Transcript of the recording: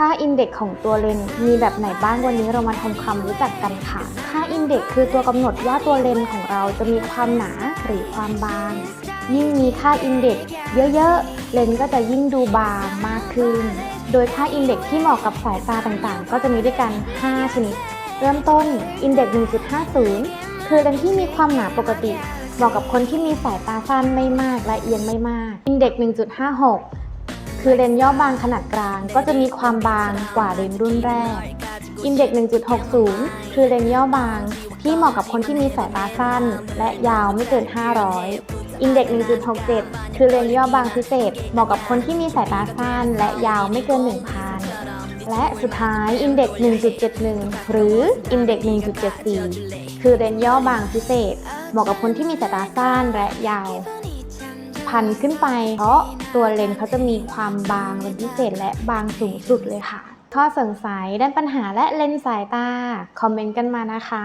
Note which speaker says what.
Speaker 1: ค่าอินเด็กซ์ของตัวเลนมีแบบไหนบ้างวันนี้เรามาทำความรู้จักกันค่ะ ค่าอินเด็กซ์คือตัวกำหนดว่าตัวเลนของเราจะมีความหนาหรือความบาง ยิ่งมีค่าอินเด็กซ์เยอะๆ เลนก็จะยิ่งดูบางมากขึ้น โดยค่าอินเด็กซ์ที่เหมาะกับสายตาต่างๆ ก็จะมีด้วยกัน 5 ชนิด เริ่มต้นอินเด็กซ์1.50 คือเลนที่มีความหนาปกติเหมาะกับคนที่มีสายตาสั้นไม่มากและเอียงไม่มาก อินเด็กซ์1.56 คือเลนส์ย่อบางขนาดกลาง ก็จะมีความบางกว่าเลนส์รุ่นแรก อินเด็กซ์1.60 คือเลนส์ย่อบางที่เหมาะกับคนที่มีสายตาสั้น และยาวไม่เกิน 500 อินเด็กซ์1.67 คือเลนส์ย่อบางพิเศษ เหมาะกับคนที่มีสายตาสั้น และยาวไม่เกิน 1,000 และสุดท้ายอินเด็กซ์1.71 หรืออินเด็กซ์1.74 คือเลนส์ย่อบางพิเศษ เหมาะกับคนที่มีสายตาสั้นและยาว พันขึ้นไป เพราะตัวเลนส์เขาจะมีความบางเป็นพิเศษและบางสูงสุดเลยค่ะ ข้อสงสัยด้านปัญหาและเลนส์สายตา คอมเมนต์กันมานะคะ